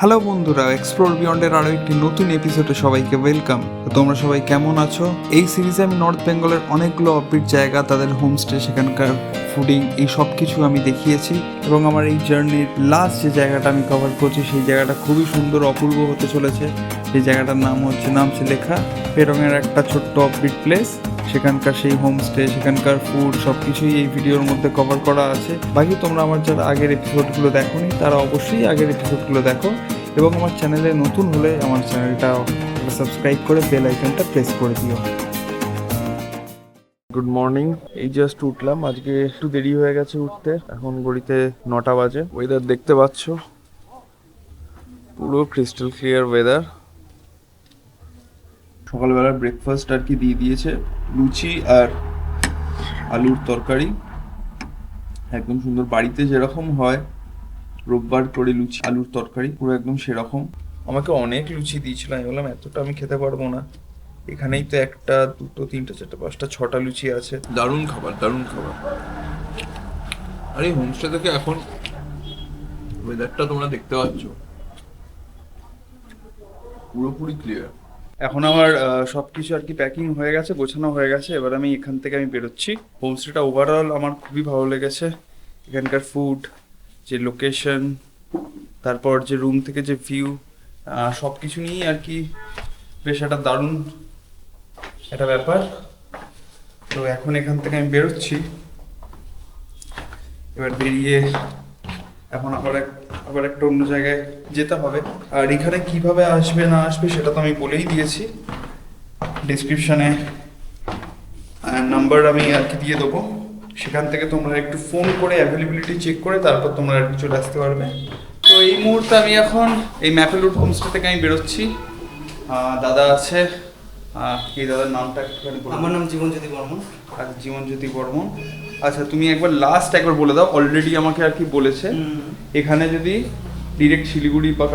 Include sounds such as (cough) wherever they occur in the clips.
Hello বন্ধুরা explore বিয়ন্ডের আরও একটি নতুন এপিসোডে সবাইকে ওয়েলকাম তোমরা সবাই কেমন আছো? এই সিরিজে আমি নর্থ বেঙ্গলের অনেকগুলো অফবিট জায়গা, তাদের হোমস্টে সেখানকার ফুডিং এই সব কিছু আমি দেখিয়েছি। এবং আমার এই জার্নির লাস্ট যে জায়গাটা আমি কভার করছি, সেই জায়গাটা খুবই সুন্দর, অপূর্ব হতে চলেছে। সেই জায়গাটার নাম হচ্ছে নামছে লেখা, পেরঙের একটা ছোট্ট অফবিট প্লেস সেখানকার সেই হোমস্টে সেখানকার ফুড সব কিছুই এই ভিডিওর মধ্যে কভার করা আছে। বাকি তোমরা আমার যারা আগের এপিসোডগুলো দেখোনি, তারা অবশ্যই আগের এপিসোডগুলো দেখো এবং আমার চ্যানেলে নতুন হলে আমার চ্যানেলটা সাবস্ক্রাইব করে বেল আইকনটা প্রেস করে দিও। গুড মর্নিং এই জাস্ট উঠলাম। আজকে একটু দেরি হয়ে গেছে উঠতে। এখন ঘড়িতে নটা বাজে। ওয়েদার দেখতে পাচ্ছ? পুরো ক্রিস্টাল ক্লিয়ার ওয়েদার সকালবেলার ব্রেকফাস্ট আর কি দিয়ে দিয়েছে। লুচি আর আলুর তরকারি। একদম সুন্দর। বাড়িতে যেরকম হয়, রোববার করে লুচি, আলুর তরকারি, পুরো একদম সেরকম। আমাকে অনেক লুচি দিয়েছিল। আমি বললাম, এতটা আমি খেতে পারব না। এখানেই তো একটা, দুটো, তিনটে, চারটে, পাঁচটা, ছটা লুচি আছে। দারুণ খাবার দারুণ খাবার। আরে হোমস্টে থেকে এখন ওয়েদারটা তোমরা দেখতে পাচ্ছ। পুরোপুরি ক্লিয়ার এখন আমার সব কিছু আর কি প্যাকিং হয়ে গেছে গোছানো হয়ে গেছে। এবার আমি এখান থেকে আমি বেরোচ্ছি। হোমস্টেটা ওভারঅল আমার খুবই ভালো লেগেছে। এখানকার ফুড যে লোকেশন তারপর যে রুম থেকে যে ভিউ সব কিছু নিয়েই আর কি বেশ একটা দারুণ একটা ব্যাপার। তো এখন এখান থেকে আমি বেরোচ্ছি। এবার বেরিয়ে এখন আবার এক আবার একটা অন্য জায়গায় যেতে হবে। আর এখানে কীভাবে আসবে না আসবে সেটা তো আমি বলেই দিয়েছি। ডিসক্রিপশানে নাম্বার আমি আর কি দিয়ে দেবো। সেখান থেকে তোমরা একটু ফোন করে অ্যাভেলেবিলিটি চেক করে তারপর তোমরা আর কি চলে আসতে পারবে। তো এই মুহূর্তে আমি এখন এই ম্যাপেলুড হোমস্টে থেকে আমি বেরোচ্ছি। দাদা আছে। এই দাদার নামটা একটুখানি আমার নাম জীবনজ্যোতি বর্মন। আর জীবনজ্যোতি বর্মন। আচ্ছা তুমি একবার লাস্ট একবার বলে দাও অলরেডি আমাকে আর কি বলেছে। এখানে যদি ডিরেক্ট শিলিগুড়ি বা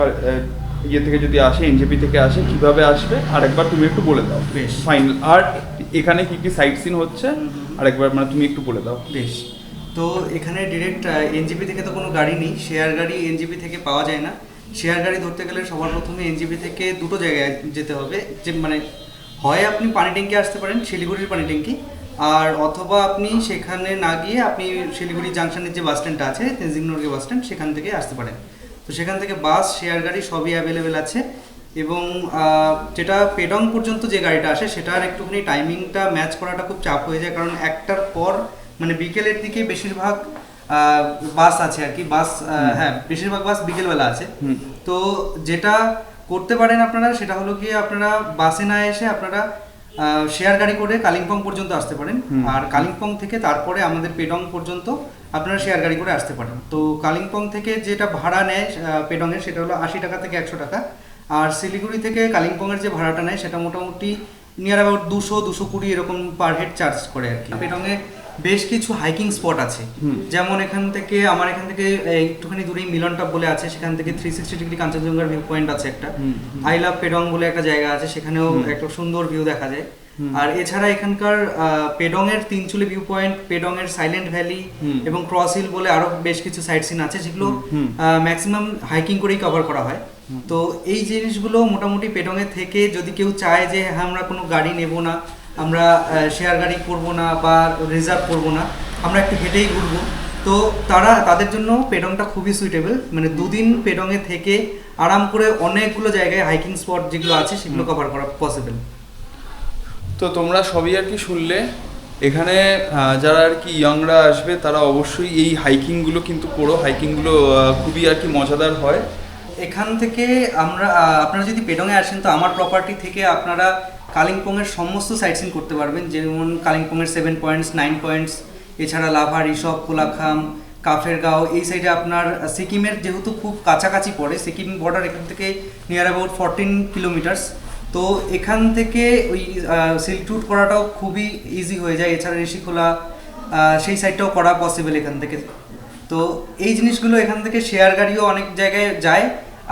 ইয়ে থেকে যদি আসে এনজেপি থেকে আসে কীভাবে আসবে? আর একবার তুমি একটু বলে দাও। বেশ। ফাইনাল আর এখানে কি কি সাইট সিন হচ্ছে? আর একবার মানে তুমি একটু বলে দাও। বেশ। তো এখানে ডিরেক্ট এনজিপি থেকে তো কোনো গাড়ি নেই শেয়ার গাড়ি এনজিপি থেকে পাওয়া যায় না। শেয়ার গাড়ি ধরতে গেলে সবার প্রথমে এনজিপি থেকে দুটো জায়গায় যেতে হবে। যে মানে হয় আপনি পানি ট্যাঙ্কি আসতে পারেন শিলিগুড়ির পানি ট্যাঙ্কি আর অথবা আপনি সেখানে না গিয়ে আপনি শিলিগুড়ি জাংশনের যে বাস স্ট্যান্ডটা আছে তেনজিং নর্গে বাস স্ট্যান্ড সেখান থেকে আসতে পারেন। তো সেখান থেকে বাস শেয়ার গাড়ি সবই অ্যাভেলেবেল আছে এবং যেটা পেডং পর্যন্ত যে গাড়িটা আসে সেটার একটুখানি টাইমিংটা ম্যাচ করাটা খুব চাপ হয়ে যায় কারণ একটার পর মানে বিকেলের দিকে বেশিরভাগ বাস আছে আর কি। বাস হ্যাঁ বেশিরভাগ বাস বিকেলবেলা আছে। তো যেটা করতে পারেন আপনারা সেটা হলো গিয়ে আপনারা বাসে না এসে আপনারা শেয়ার গাড়ি করে কালিম্পং পর্যন্ত আসতে পারেন। আর কালিম্পং থেকে তারপরে আমাদের পেডং পর্যন্ত আপনারা শেয়ার গাড়ি করে আসতে পারেন। তো কালিম্পং থেকে যেটা ভাড়া নেয় পেডংয়ের সেটা হলো আশি টাকা থেকে একশো টাকা। আর শিলিগুড়ি থেকে কালিম্পংয়ের যে ভাড়াটা নেয় সেটা মোটামুটি নিয়ার অ্যাবাউট দুশো দুশো কুড়ি এরকম পার হেড চার্জ করে আর কি। পেডংয়ে বেশ কিছু হাইকিং স্পট আছে। যেমন এখান থেকে আমার এখান থেকে একটুখানি দূরেই মিলন টপ বলে আছে সেখান থেকে থ্রি সিক্সটি ডিগ্রি কাঞ্চনজঙ্ঘার ভিউ পয়েন্ট আছে একটা। আই লাভ পেডং বলে একটা জায়গা আছে সেখানেও একটা সুন্দর ভিউ দেখা যায়। আর এছাড়া এখানকার পেডং এর তিনচুলি ভিউ পয়েন্ট পেডং এর সাইলেন্ট ভ্যালি এবং ক্রস হিল বলে আরও বেশ কিছু সাইট সিন আছে যেগুলো ম্যাক্সিমাম হাইকিং করেই কভার করা হয়। তো এই জিনিসগুলো মোটামুটি পেডং এর থেকে যদি কেউ চায় যে হ্যাঁ আমরা কোনো গাড়ি নেব না আমরা শেয়ার গাড়ি করব না বা রিজার্ভ করব না আমরা একটু হেঁটেই ঘুরবো। তো তারা তাদের জন্য পেডংটা খুবই সুইটেবল মানে দুদিন পেডংয়ে থেকে আরাম করে অনেকগুলো জায়গায় হাইকিং স্পট যেগুলো আছে সেগুলো কভার করা পসিবল তো তোমরা সবই আর কি শুনলে। এখানে যারা আর কি ইয়াংরা আসবে তারা অবশ্যই এই হাইকিংগুলো কিন্তু করো। হাইকিংগুলো খুবই আর কি মজাদার হয়। এখান থেকে আমরা আপনারা যদি পেডংয়ে আসেন তো আমার প্রপার্টি থেকে আপনারা কালিম্পংয়ের সমস্ত সাইট সিন করতে পারবেন। যেমন কালিম্পংয়ের সেভেন পয়েন্টস নাইন পয়েন্টস এছাড়া লাভার ইসব কোলাখাম, কাফেরগাঁও। এই সাইডে আপনার সিকিমের যেহেতু খুব কাছাকাছি পড়ে, সিকিম বর্ডার এখান থেকে নিয়ার অ্যাবাউট ফরটিন কিলোমিটার্স তো এখান থেকে ওই সিল্ক রুট করাটাও খুবই ইজি হয়ে যায়। এছাড়া ঋষিখোলা সেই সাইডটাও করা পসিবল এখান থেকে। তো এই জিনিসগুলো এখান থেকে শেয়ার গাড়িও অনেক জায়গায় যায়,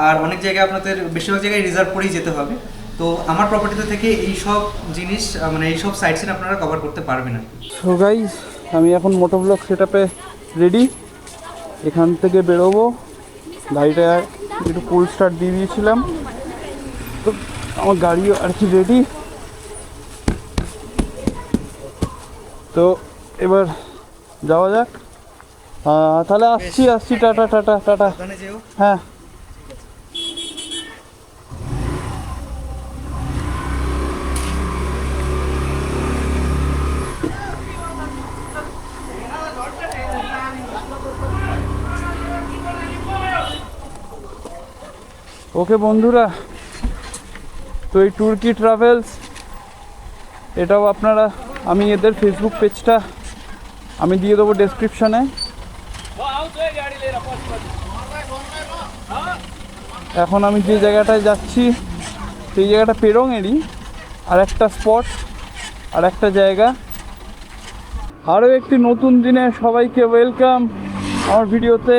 আর অনেক জায়গায় আপনাদের, বেশিরভাগ জায়গায় রিজার্ভ করেই যেতে হবে। তো আমার প্রপার্টিতে থেকে এই সব জিনিস মানে এই সব সাইট সিন আপনারা কভার করতে পারবেন আর সো গাইজ আমি এখন মোটো ব্লক সেট আপে রেডি এখান থেকে বেরোবো। গাড়িটা একটু ফুল স্টার্ট দিয়ে দিয়েছিলাম। তো আমার গাড়িও আর কি রেডি তো এবার যাওয়া যাক। তাহলে আসছি আসছি টাটা টাটা টাটা। হ্যাঁ। ওকে বন্ধুরা, তো এই টুরকি ট্রাভেলস এটাও আপনারা, আমি এদের ফেসবুক পেজটা আমি দিয়ে দেবো ডেসক্রিপশনে এখন আমি যে জায়গাটায় যাচ্ছি, সেই জায়গাটা পেরঙেরই, আর একটা স্পট আর একটা জায়গা। আরও একটি নতুন দিনে সবাইকে ওয়েলকাম আমার ভিডিওতে।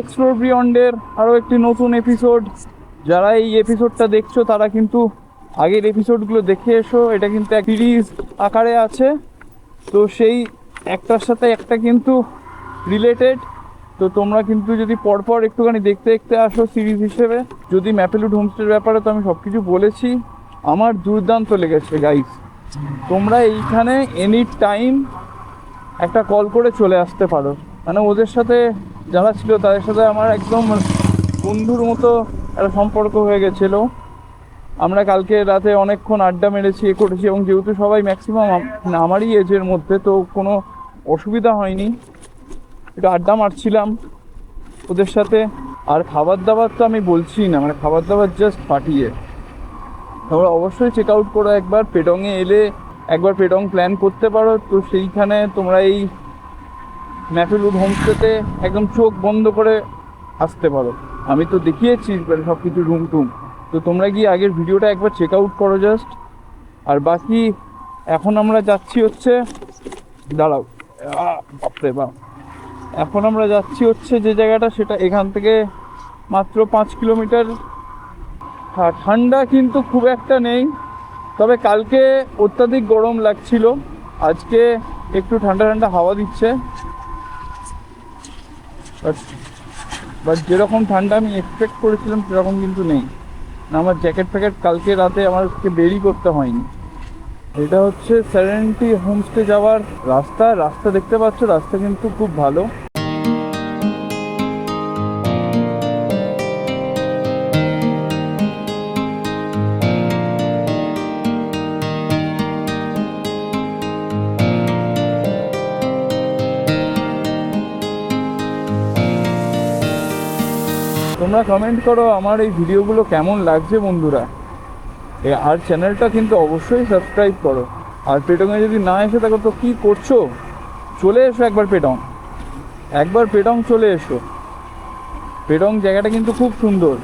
এক্সপ্লোর বিয়ন্ডের আরও একটি নতুন এপিসোড যারা এই এপিসোডটা দেখছ, তারা কিন্তু আগের এপিসোডগুলো দেখে এসো। এটা কিন্তু এক সিরিজ আকারে আছে। তো সেই একটার সাথে একটা কিন্তু রিলেটেড তো তোমরা কিন্তু যদি পরপর একটুখানি দেখতে দেখতে আসো সিরিজ হিসেবে, যদি ম্যাপেলুড হোমস্টের ব্যাপারে তো আমি সব কিছু বলেছি, আমার দুর্দান্ত লেগেছে গাইস তোমরা এইখানে এনি টাইম একটা কল করে চলে আসতে পারো। মানে ওদের সাথে যারা ছিল তাদের সাথে আমার একদম বন্ধুর মতো একটা সম্পর্ক হয়ে গেছিল। আমরা কালকে রাতে অনেকক্ষণ আড্ডা মেরেছি, এ করেছি এবং যেহেতু সবাই ম্যাক্সিমাম আমারই এজের মধ্যে, তো কোনো অসুবিধা হয়নি। একটু আড্ডা মারছিলাম ওদের সাথে। আর খাবার দাবার তো আমি বলছি না মানে খাবার দাবার জাস্ট ফাটিয়ে। তোমরা অবশ্যই চেক আউট করো একবার পেডংয়ে এলে একবার পেডং প্ল্যান করতে পারো। তো সেইখানে তোমরা এই ম্যাফেলুড হোমস্টেতে একদম চোখ বন্ধ করে আসতে পারো। আমি তো দেখিয়েছি সব কিছু রুম টুম। তো তোমরা গিয়ে আগের ভিডিওটা একবার চেক আউট করো জাস্ট আর বাকি, এখন আমরা যাচ্ছি হচ্ছে, দাঁড়াও। বাপরে বাপ। এখন আমরা যাচ্ছি হচ্ছে যে জায়গাটা, সেটা এখান থেকে মাত্র পাঁচ কিলোমিটার। হ্যাঁ ঠান্ডা কিন্তু খুব একটা নেই। তবে কালকে অত্যাধিক গরম লাগছিল। আজকে একটু ঠান্ডা ঠান্ডা হাওয়া দিচ্ছে। বাট বাট যেরকম ঠান্ডা আমি এক্সপেক্ট করেছিলাম, সেরকম কিন্তু নেই। আমার জ্যাকেট ফ্যাকেট কালকে রাতে আমাকে বেরি করতে হয়নি। এটা হচ্ছে স্যারেন্টি হোমস্টে যাওয়ার রাস্তা। রাস্তা দেখতে পাচ্ছ, রাস্তা কিন্তু খুব ভালো। তোমরা কমেন্ট করো আমার এই ভিডিওগুলো কেমন লাগছে বন্ধুরা। আর চ্যানেলটা কিন্তু অবশ্যই সাবস্ক্রাইব করো। আর পেটংয়ে যদি না এসে থাকো, তো কী করছ? চলে এসো একবার পেটং একবার পেটং চলে এসো। পেটং জায়গাটা কিন্তু খুব সুন্দর।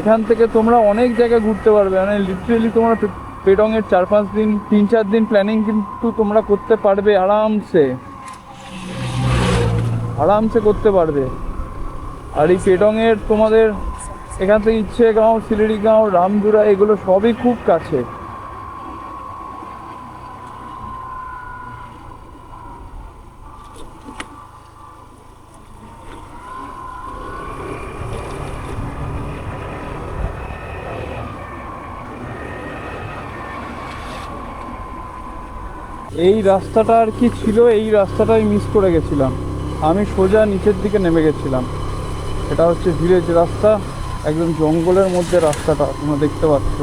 এখান থেকে তোমরা অনেক জায়গা ঘুরতে পারবে। মানে লিটারেলি তোমরা পেটংয়ের চার পাঁচ দিন তিন চার দিন প্ল্যানিং কিন্তু তোমরা করতে পারবে, আরামসে। আরামসে করতে পারবে। আর এই পেটংয়ের তোমাদের এখান থেকে ইচ্ছেগাঁও শিলিড়িগাঁও রামদুরা, এগুলো সবই খুব কাছে। এই রাস্তাটা আর কি ছিল, এই রাস্তাটাই মিস করে গেছিলাম। আমি সোজা নিচের দিকে নেমে গেছিলাম। এটা হচ্ছে ভিলেজ রাস্তা, একদম জঙ্গলের মধ্যে রাস্তাটা, তোমরা দেখতে পাচ্ছ।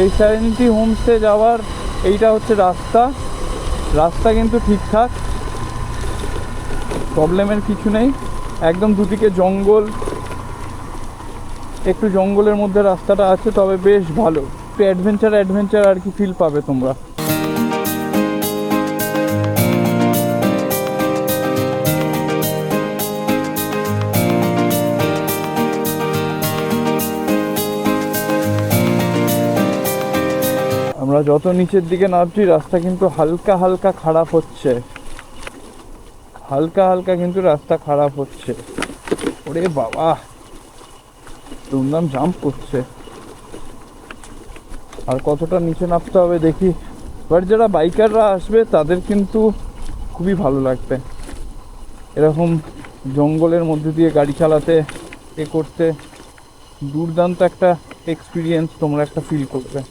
এই স্যারেনিটি হোমস্টে যাওয়ার, এইটা হচ্ছে রাস্তা। রাস্তা কিন্তু ঠিকঠাক প্রবলেমের কিছু নেই। একদম দুদিকে জঙ্গল, একটু জঙ্গলের মধ্যে রাস্তাটা আছে, তবে বেশ ভালো। একটু অ্যাডভেঞ্চার অ্যাডভেঞ্চার আর কি ফিল পাবে তোমরা। আমরা যত নিচের দিকে নামছি, রাস্তা কিন্তু হালকা হালকা খারাপ হচ্ছে। হালকা হালকা কিন্তু রাস্তা খারাপ হচ্ছে। ওরে বাবা! দুমদাম জাম্প করছে। আর কতটা নিচে নামতে হবে দেখি। এবার যারা বাইকাররা আসবে, তাদের কিন্তু খুবই ভালো লাগবে। এরকম জঙ্গলের মধ্যে দিয়ে গাড়ি চালাতে, এ করতে দুর্দান্ত একটা এক্সপিরিয়েন্স তোমরা একটা ফিল করবে।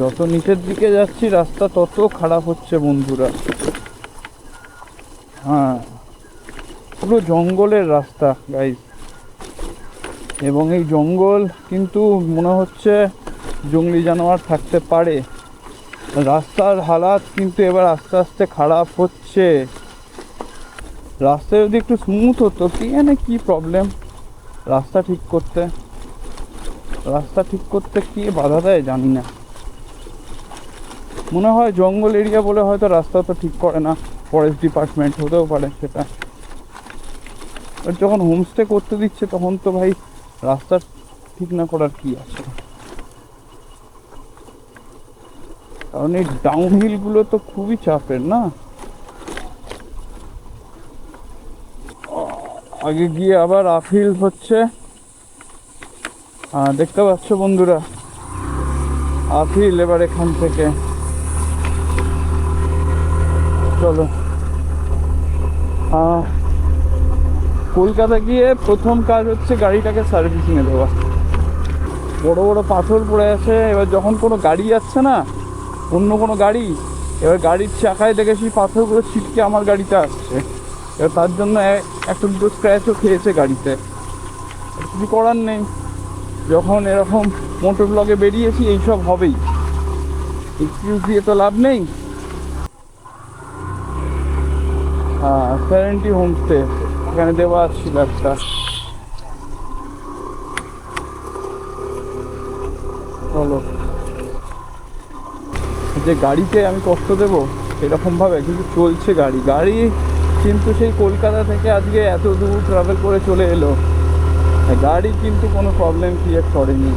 যত নিচের দিকে যাচ্ছি, রাস্তা তত খারাপ হচ্ছে বন্ধুরা। হ্যাঁ। পুরো জঙ্গলের রাস্তা গাইজ এবং এই জঙ্গল কিন্তু মনে হচ্ছে জঙ্গলি জানোয়ার থাকতে পারে। রাস্তার হালাত কিন্তু এবার আস্তে আস্তে খারাপ হচ্ছে। রাস্তা যদি একটু স্মুথ হতো, কি জানে কি প্রবলেম রাস্তা ঠিক করতে। রাস্তা ঠিক করতে কি বাধা দেয় জানি না। মনে হয় জঙ্গল এরিয়া বলে হয়তো রাস্তা তো ঠিক করে না ফরেস্ট ডিপার্টমেন্ট হতেও পারে সেটা। যখন হোমস্টে করতে দিচ্ছে, তখন তো ভাই রাস্তা ঠিক না করার কি আছে? কারণ এই ডাউন হিলগুলো তো খুবই চাপের না? আগে গিয়ে আবার আফিল হচ্ছে। দেখতে পাচ্ছ বন্ধুরা? আফিল এবার এখান থেকে। চলো। কলকাতা গিয়ে প্রথম কাজ হচ্ছে গাড়িটাকে সার্ভিসিংয়ে দেওয়া। বড় বড় পাথর পড়ে আছে, এবার যখন কোনো গাড়ি যাচ্ছে না, অন্য কোনো গাড়ি, এবার গাড়ির চাকায় দেখে সেই পাথরগুলো ছিটকে আমার গাড়িতে আসছে। এবার তার জন্য একটা দুটো স্ক্র্যাচও খেয়েছে গাড়িতে। কিছু করার নেই। যখন এরকম মোটর ব্লগে বেরিয়েছি, এইসব হবেই। এক্সকিউজ দিয়ে তো লাভ নেই। সেভেন্টি হোমস্টে এখানে দেওয়া ছিল একটা চলো। যে গাড়িতে আমি কষ্ট দেবো, এরকমভাবে কিন্তু চলছে গাড়ি। গাড়ি কিন্তু সেই কলকাতা থেকে আজকে এত দূর ট্রাভেল করে চলে এলো। গাড়ি কিন্তু কোনো প্রবলেম ক্রিয়েট করেনি।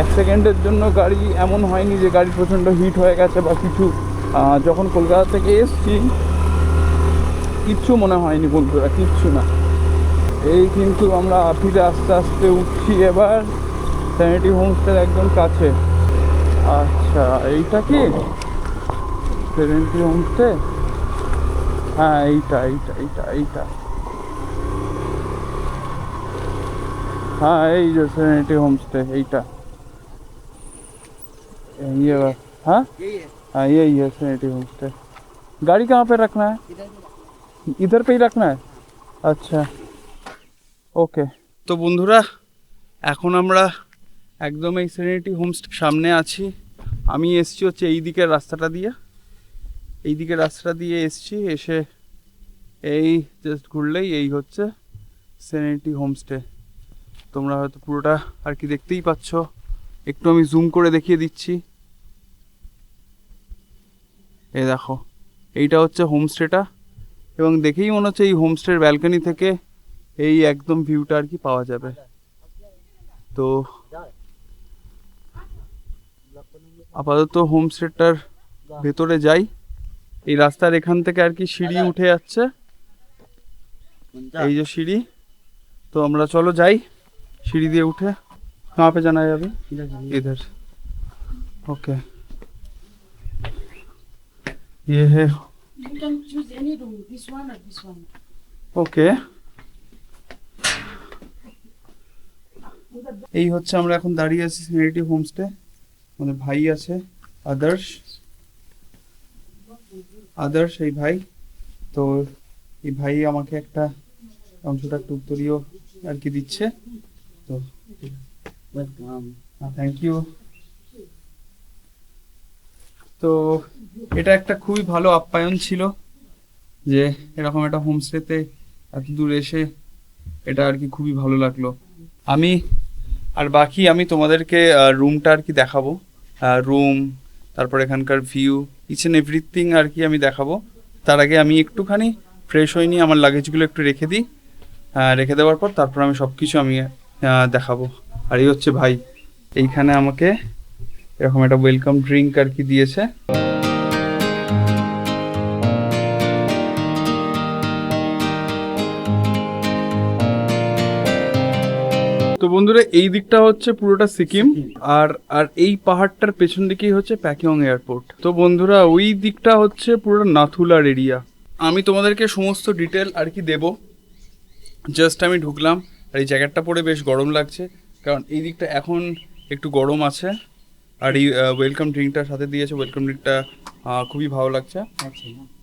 এক সেকেন্ডের জন্য গাড়ি এমন হয়নি যে গাড়ি প্রচণ্ড হিট হয়ে গেছে বা কিছু। যখন কলকাতা থেকে এসছি কিচ্ছু মনে হয়নি বন্ধুরা কিচ্ছু না এই কিন্তু আমরা ফিরে আস্তে আস্তে উঠছি এবার স্যানিটি হোমস্টের একদম কাছে আচ্ছা এইটা কি সেভেন্টি হোমস্টে হ্যাঁ এইটা এইটা এইটা এইটা हाँ यही जो सेरेनिटी होम स्टे এইটা ये बस हाँ यही है हाँ यही है सेरेनिटी होम स्टे गाड़ी कहाँ पे रखना है इधर पे ही रखना है আচ্ছা ওকে তো বন্ধুরা এখন আমরা একদম এই সেরেনিটি হোমস্টে সামনে আছি আমি এসছি হচ্ছে এই দিকের রাস্তাটা দিয়ে এই দিকের রাস্তাটা দিয়ে এসছি এসে এই জাস্ট ঘুরলেই এই হচ্ছে সেরেনিটি হোমস্টে তোমরা হয়তো পুরোটা আর কি দেখতেই পাচ্ছ একটু আমি জুম করে দেখিয়ে দিচ্ছি এই দেখো এইটা হচ্ছে হোমস্টেটা এবং দেখেই মনে হচ্ছে এই হোমস্টের ব্যালকনি থেকে এই একদম ভিউটা আর কি পাওয়া যাবে তো আপাতত হোমস্টেটার ভেতরে যাই এই রাস্তার এখান থেকে আর কি সিঁড়ি উঠে যাচ্ছে এই যে সিঁড়ি তো আমরা চলো যাই सीढ़ी दिए उठे कहाँ पे जाना है अभी इधर ओके ये है You can choose any room, this one or this one. Okay এই হচ্ছে আমরা এখন দাঁড়িয়ে আছি সিনিয়রিটি হোমস্টে মানে ভাই আছে আদর্শ আদর্শ এই ভাই। তো এই ভাই আমাকে একটা অংশটা একটু উত্তরীয় আর কি দিচ্ছে। তো থ্যাংক ইউ তো এটা একটা খুবই ভালো আপ্যায়ন ছিল যে এরকম একটা হোমস্টেতে এত দূর এসে এটা আর কি খুবই ভালো লাগল। আমি আর বাকি আমি তোমাদেরকে রুমটা আর কি দেখাবো। রুম তারপর এখানকার ভিউ ইচ অ্যান্ড এভরিথিং আর কি আমি দেখাবো। তার আগে আমি একটুখানি ফ্রেশ নিয়ে আমার লাগেজগুলো একটু রেখে দিই। রেখে দেওয়ার পর তারপর আমি সব কিছু আমি দেখাবো। আর এই হচ্ছে ভাই, এইখানে আমাকে এরকম একটা ওয়েলকাম ড্রিঙ্ক আর কি দিয়েছে। তো বন্ধুরা এই দিকটা হচ্ছে পুরোটা সিকিম আর আর এই পাহাড়টার পেছন দিকেই হচ্ছে প্যাকিং এয়ারপোর্ট। তো বন্ধুরা ওই দিকটা হচ্ছে পুরো নাথুলার এরিয়া আমি তোমাদেরকে সমস্ত ডিটেল আর কি দেব। জাস্ট আমি ঢুকলাম আর এই জ্যাকেটটা পরে বেশ গরম লাগছে কারণ এই দিকটা এখন একটু গরম আছে। আর এই ওয়েলকাম ড্রিঙ্কটার সাথে দিয়েছে ওয়েলকাম ড্রিঙ্কটা খুবই ভালো লাগছে।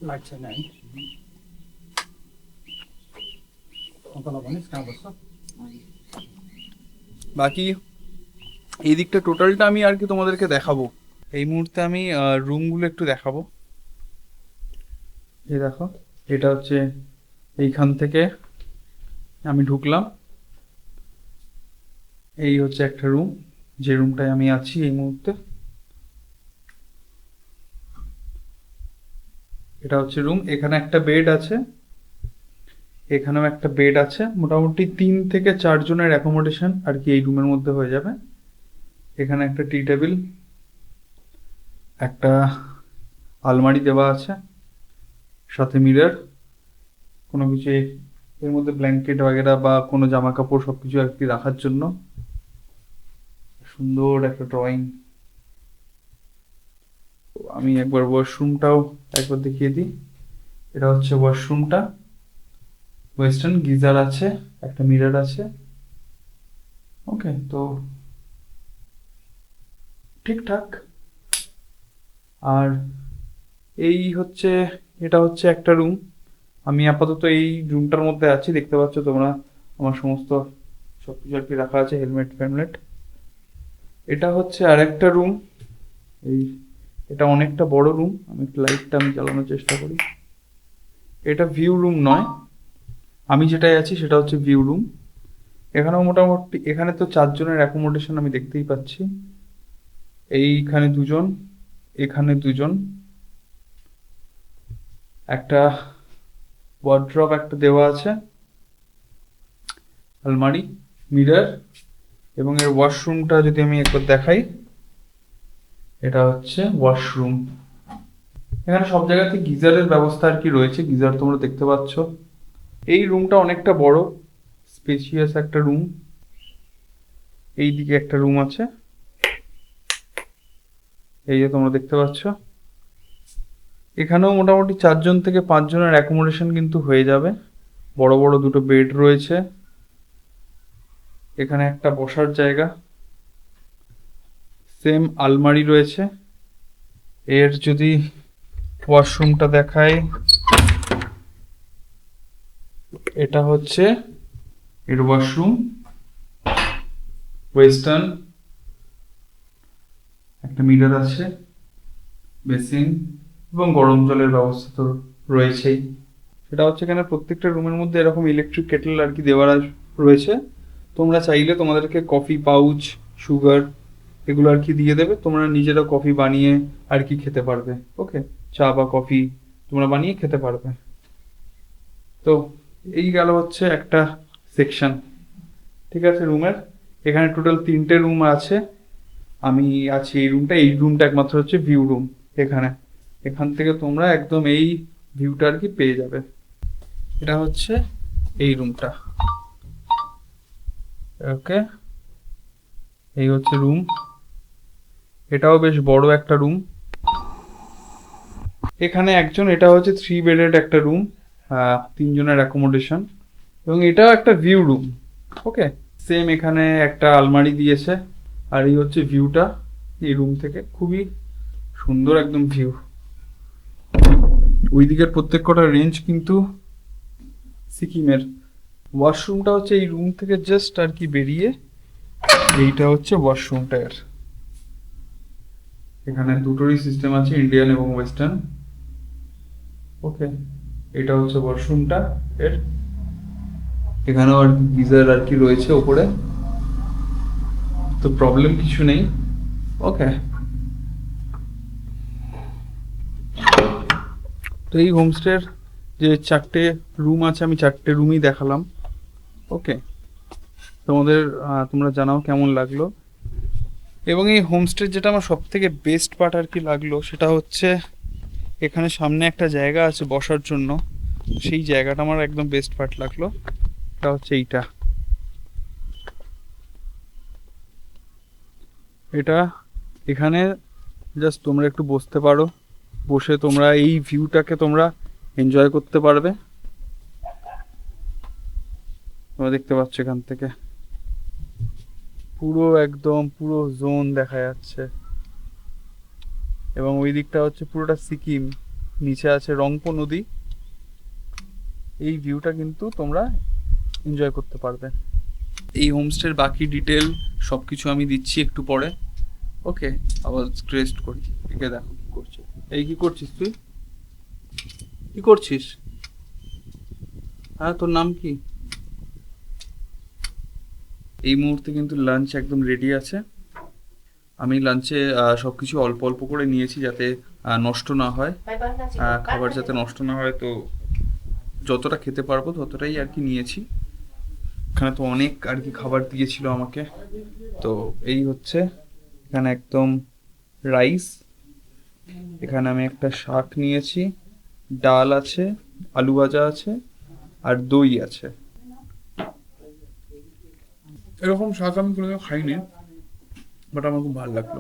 লাগছে বনিস বাকি এই দিকটা টোটালটা আমি আর কি তোমাদেরকে দেখাবো। এই মুহূর্তে আমি রুমগুলো একটু দেখাবো। এই দেখো, এটা হচ্ছে এইখান থেকে আমি ঢুকলাম। এই হচ্ছে একটা রুম যে রুমটায় আমি আছি এই মুহূর্তে, এটা হচ্ছে রুম এখানে একটা বেড আছে, এখানেও একটা বেড আছে, মোটামুটি তিন থেকে চারজনের অ্যাকোমোডেশন আর কি এই রুমের মধ্যে হয়ে যাবে। এখানে একটা টি টেবিল একটা আলমারি দেওয়া আছে, সাথে মিরর কোনো কিছু এর মধ্যে ব্ল্যাঙ্কেট বাগেরা বা কোনো জামা কাপড় সব কিছু আর কি রাখার জন্য। সুন্দর একটা ড্রয়িং আমি একবার ওয়াশরুমটাও একবার দেখিয়ে দিই। এটা হচ্ছে ওয়াশরুমটা ওয়েস্টার্ন গিজার আছে, একটা মিরর আছে। ওকে তো ঠিকঠাক। আর এই হচ্ছে, এটা হচ্ছে একটা রুম আমি আপাতত এই রুমটার মধ্যে আছি, দেখতে পাচ্ছ তোমরা আমার সমস্ত সব কিছু আর কি রাখা আছে হেলমেট ফেলমেট এটা হচ্ছে আর একটা রুম এই, এটা অনেকটা বড় রুম আমি লাইটটা আমি জ্বালানোর চেষ্টা করি। এটা ভিউ রুম নয়। আমি যেটাই আছি সেটা হচ্ছে ভিউ রুম এখানেও মোটামুটি, এখানে তো চারজনের অ্যাকোমোডেশন আমি দেখতেই পাচ্ছি। এইখানে দুজন, এখানে দুজন। একটা ওয়ার্ড্রপ একটা দেওয়া আছে। আলমারি মিরর এবং এর ওয়াশরুমটা যদি আমি একবার দেখাই, এটা হচ্ছে ওয়াশরুম এখানে সব জায়গাতে গিজারের ব্যবস্থা আর কি রয়েছে, গিজার তোমরা দেখতে পাচ্ছ। এই রুমটা অনেকটা বড় স্পেসিয়াস একটা রুম এই দিকে একটা রুম আছে। এই যে তোমরা দেখতে পাচ্ছ। এখানেও মোটামুটি চারজন থেকে পাঁচজনের অ্যাকোমোডেশন কিন্তু হয়ে যাবে। বড় বড় দুটো বেড রয়েছে। এখানে একটা বসার জায়গা। সেম আলমারি রয়েছে। এর যদি ওয়াশরুমটা দেখায় এটা হচ্ছে এর ওয়াশরুম ওয়েস্টার্ন একটা মিটার আছে বেসিন এবং গরম জলের ব্যবস্থা তো রয়েছেই। সেটা হচ্ছে এখানে প্রত্যেকটা রুমের মধ্যে এরকম ইলেকট্রিক কেটল আর কি দেওয়ার রয়েছে। তোমরা চাইলে তোমাদেরকে কফি পাউচ সুগার এগুলো আর কি দিয়ে দেবে। তোমরা নিজেরা কফি বানিয়ে আর কি খেতে পারবে। ওকে চা বা কফি তোমরা বানিয়ে খেতে পারবে। তো এই গেল হচ্ছে একটা সেকশন ঠিক আছে রুমের? এখানে টোটাল তিনটে রুম আছে। আমি আছি এই রুমটা এই রুমটা একমাত্র হচ্ছে ভিউ রুম এখানে। এখান থেকে তোমরা একদম এই ভিউটা আর কি পেয়ে যাবে। এটা হচ্ছে এই রুমটা ওকে এই হচ্ছে রুম এটাও বেশ বড় একটা রুম এখানে একজন, এটা হচ্ছে থ্রি বেডেড একটা রুম তিনজনের অ্যাকোমোডেশন এবং এটাও একটা ভিউ রুম ওকে সেম এখানে একটা আলমারি দিয়েছে, আর এই হচ্ছে ভিউটা এই রুম থেকে। খুবই সুন্দর একদম ভিউ ওই দিকের প্রত্যেক কটা রেঞ্জ কিন্তু সিকিমের। ওয়াশরুমটা হচ্ছে এই রুম থেকে জাস্ট আর কি বেরিয়ে এইটা হচ্ছে ওয়াশরুমটা এর এখানে দুটোরই সিস্টেম আছে, ইন্ডিয়ান এবং ওয়েস্টার্ন। ওকে, এটা হচ্ছে ওয়াশরুমটা এর এখানেও আর কি গিজার আর কি রয়েছে ওপরে। তো প্রবলেম কিছু নেই। ওকে। তো এই হোমস্টের যে চারটে রুম আছে, আমি চারটে রুমই দেখালাম। ওকে তোমাদের তোমরা জানাও কেমন লাগল। এবং এই হোমস্টের যেটা আমার সব থেকে বেস্ট পার্ট আর কি লাগল, সেটা হচ্ছে এখানে সামনে একটা জায়গা আছে বসার জন্য। সেই জায়গাটা আমার একদম বেস্ট পার্ট লাগল। এটা হচ্ছে এইটা। এটা এখানে জাস্ট তোমরা একটু বসতে পারো। বসে তোমরা এই ভিউটাকে তোমরা এনজয় করতে পারবে। তোমরা দেখতে পাচ্ছ এখান থেকে। পুরো একদম পুরো জোন দেখা যাচ্ছে। এবং ওই দিকটা হচ্ছে পুরোটা সিকিম। নিচে আছে রংপো নদী। এই ভিউটা কিন্তু তোমরা এনজয় করতে পারবে। এই হোমস্টের বাকি ডিটেল সব কিছু আমি দিচ্ছি একটু পরে। ওকে আবার রেস্ট করি। একে দেখো কি করছে। এই কি করছিস তুই? কি করছিস? হ্যাঁ তোর নাম কি? এই মুহূর্তে কিন্তু লাঞ্চ একদম রেডি আছে। আমি লাঞ্চে সব কিছু অল্প অল্প করে নিয়েছি যাতে নষ্ট না হয়। খাবার যাতে নষ্ট না হয় তো যতটা খেতে পারব ততটাই আর কি নিয়েছি। এখানে তো অনেক আর কি খাবার দিয়েছিল আমাকে। তো এই হচ্ছে এখানে একদম রাইস এখানে আমি একটা শাক নিয়েছি। ডাল আছে আলু ভাজা আছে আর দই আছে। এরকম শাক আমি কোনোদিন খাইনি বাট আমার খুব ভালো লাগল।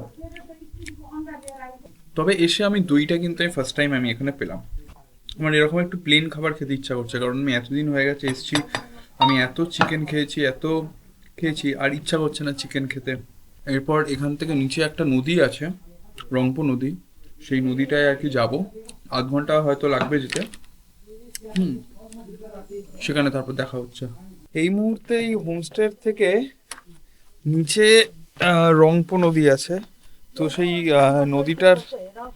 তবে এসে আমি দইটা কিন্তু আমি ফার্স্ট টাইম আমি এখানে পেলাম। আমার এরকম একটু প্লেন খাবার খেতে ইচ্ছা করছে, কারণ আমি এতদিন হয়ে গেছে এসেছি, আমি এত চিকেন খেয়েছি, এত খেয়েছি, আর ইচ্ছা করছে না চিকেন খেতে। এরপর এখান থেকে নিচে একটা নদী আছে, রংপুর নদী, সেই নদীটায় আর কি যাব। আধ ঘণ্টা হয়তো লাগবে যেতে। হুম, সেখানে তারপর দেখা হচ্ছে। এই মুহূর্তে এই হোমস্টের থেকে নিচে রংপো নদী আছে। তো সেই নদীটার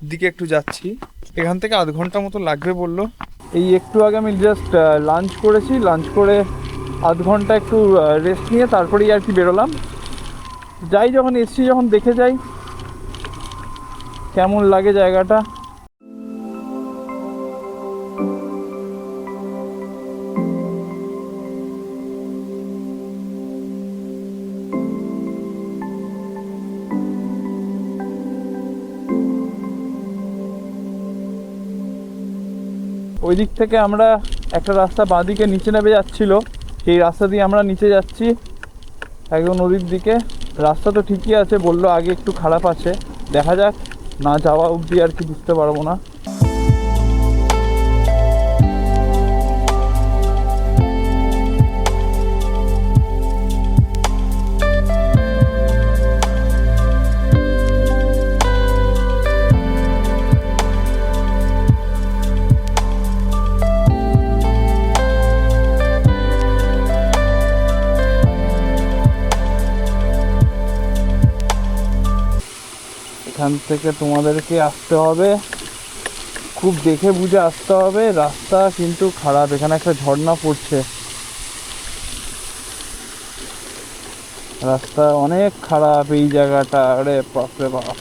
দিকে একটু যাচ্ছি। এখান থেকে আধ ঘণ্টা মতো লাগবে বলল। এই একটু আগে আমি জাস্ট লাঞ্চ করেছি। লাঞ্চ করে আধ ঘণ্টা একটু রেস্ট নিয়ে তারপরেই আর কি বেরোলাম। যাই যখন এসছি, যখন দেখে যাই। কেমন লাগে জায়গাটা? ওই দিক থেকে আমরা একটা রাস্তা বাঁদিকে নিচে নেমে যাচ্ছিল। সেই রাস্তা দিয়ে আমরা নিচে যাচ্ছি। একদম নদীর দিকে। রাস্তা তো ঠিকই আছে, বলল আগে একটু খারাপ আছে। দেখা যাক, না যাওয়া অবধি আর কি বুঝতে পারব না। এখান থেকে তোমাদেরকে আসতে হবে। খুব দেখে বুঝে আসতে হবে। রাস্তা কিন্তু খারাপ। এখানে একটা ঝর্ণা পড়ছে। রাস্তা অনেক খারাপ এই জায়গাটা। আরে বাপরে বাপ।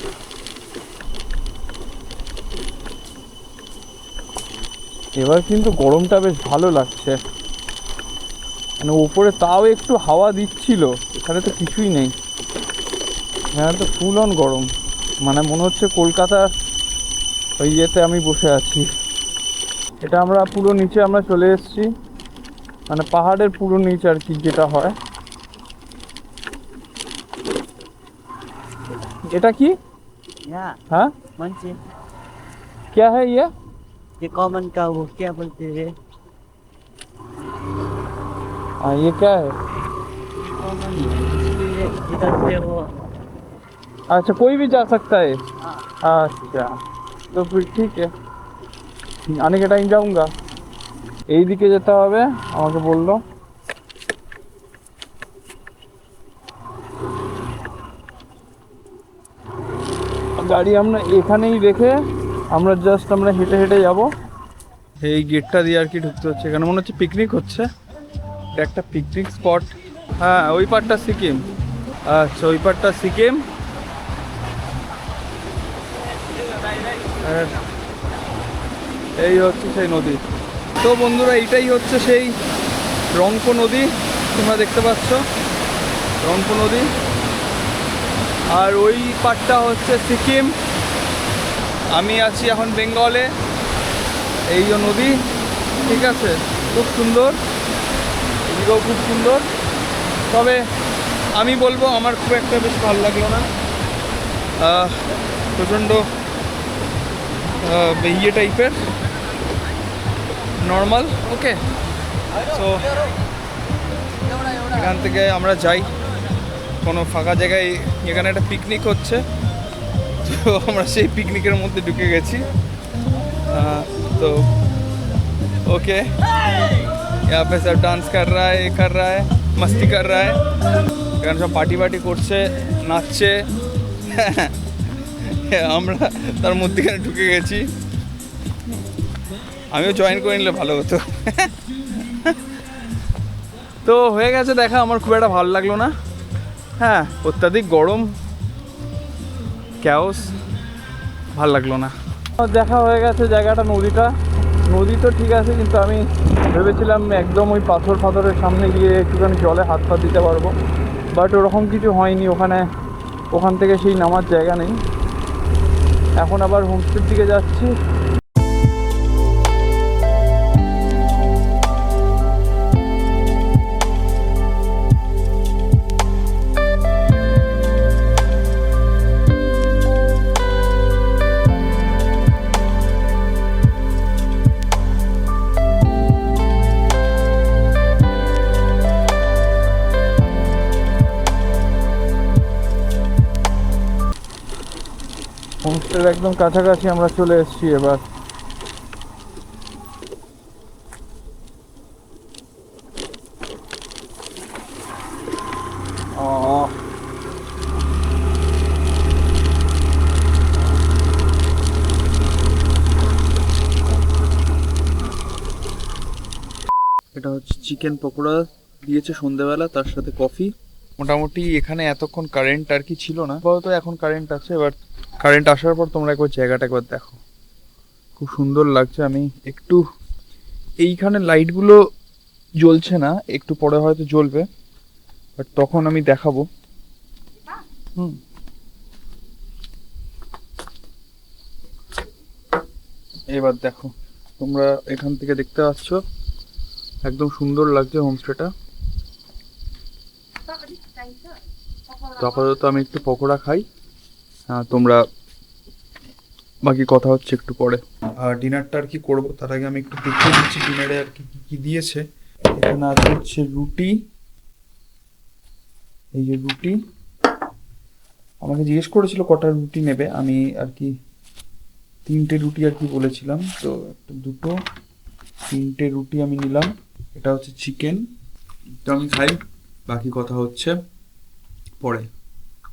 এবার কিন্তু গরমটা বেশ ভালো লাগছে। মানে উপরে তাও একটু হাওয়া দিচ্ছিল। এখানে তো কিছুই নেই। এখানে তো ফুল অন গরম। মানে মনে হচ্ছে কলকাতার ওই ইয়েতে আমি বসে আছি এটা আমরা পুরো নিচে আমরা চলে এসেছি মানে পাহাড়ের পুরো নিচে আর কি যেটা হয় এটা কি यहाँ হ্যাঁ मंचे क्या है ये ये कॉमन का वो क्या बोलते हैं हाँ ये क्या है कॉमन इधर से वो अच्छा कोई भी जा सकता है अच्छा तो फिर ठीक है आने के टाइम जाऊंगा এই দিকে যেতে হবে আমাকে বললো গাড়ি আমরা এখানেই রেখে আমরা জাস্ট আমরা হেঁটে হেঁটে যাব এই গেটটা দিয়ে আর কি ঢুকতে হচ্ছে এখানে মনে হচ্ছে পিকনিক হচ্ছে এটা একটা পিকনিক স্পট হ্যাঁ ওই পারটা সিকিম আচ্ছা ওই পারটা সিকিম এই হচ্ছে সেই নদী। তো বন্ধুরা, এইটাই হচ্ছে সেই রংপো নদী। তোমরা দেখতে পাচ্ছ রংপো নদী। আর ওই পাটটা হচ্ছে সিকিম। আমি আছি এখন বেঙ্গলে। এই নদী, ঠিক আছে? খুব সুন্দর। এদিকেও খুব সুন্দর। তবে আমি বলব, আমার খুব একটা বেশ ভালো লাগল না। প্রচণ্ড ইয়ে টাইপের নর্মাল ওকে সো এখান থেকে আমরা যাই কোনো ফাঁকা জায়গায় এখানে একটা পিকনিক হচ্ছে তো আমরা সেই পিকনিকের মধ্যে ঢুকে গেছি আহ, তো ओके यहाँ पे सब डांस कर रहा है ये कर रहा है मस्ती कर रहा है এখানে সব পার্টি পার্টি করছে নাচছে (laughs) আমরা তার মধ্যেখানে ঢুকে গেছি। আমিও জয়েন করে নিলে ভালো হতো। তো হয়ে গেছে দেখা, আমার খুব একটা ভালো লাগল না। হ্যাঁ অত্যাধিক গরম ক্যাওস ভালো লাগল না। দেখা হয়ে গেছে জায়গাটা, নদীটা। নদী তো ঠিক আছে, কিন্তু আমি ভেবেছিলাম একদম ওই পাথর ফাথরের সামনে গিয়ে একটুখানি জলে হাত পা দিতে পারব। বাট ওরকম কিছু হয়নি, ওখানে, ওখান থেকে সেই নামার জায়গা নেই। এখন আবার হোমস্টের দিকে যাচ্ছি। হোমস্টের একদম কাছাকাছি আমরা চলে এসেছি এবার। এটা হচ্ছে চিকেন পকোড়া, দিয়েছে সন্ধেবেলা, তার সাথে কফি। মোটামুটি এখানে এতক্ষণ কারেন্ট আর কি ছিল না। আপাতত এখন কারেন্ট আছে এবার কারেন্ট আসার পর তোমরা একবার জায়গাটা একবার দেখো। খুব সুন্দর লাগছে, আমি একটু এইখানে লাইটগুলো জ্বলছে না, একটু পরে হয়তো জ্বলবে বাট তখন আমি দেখাবো। হুম। এবার দেখো, তোমরা এখান থেকে দেখতে পাচ্ছ, একদম সুন্দর লাগছে হোমস্টেটা তো আপাতত আমি একটু পকোড়া খাই। আহ, তোমরা বাকি কথা হচ্ছে একটু পরে। আর ডিনারটা আর কি করব? তার আগে আমি একটু দেখিয়ে দিচ্ছি ডিনারে আর কি কি দিয়েছে। এখানে আছে হচ্ছে রুটি। এই যে রুটি। আমাকে জিজ্ঞেস করেছিল কটা রুটি নেবে। আমি আর কি তিনটে রুটি আর কি বলেছিলাম। তো দুটো তিনটে রুটি আমি নিলাম। এটা হচ্ছে চিকেন। তো আমি খাই। বাকি কথা হচ্ছে। পরে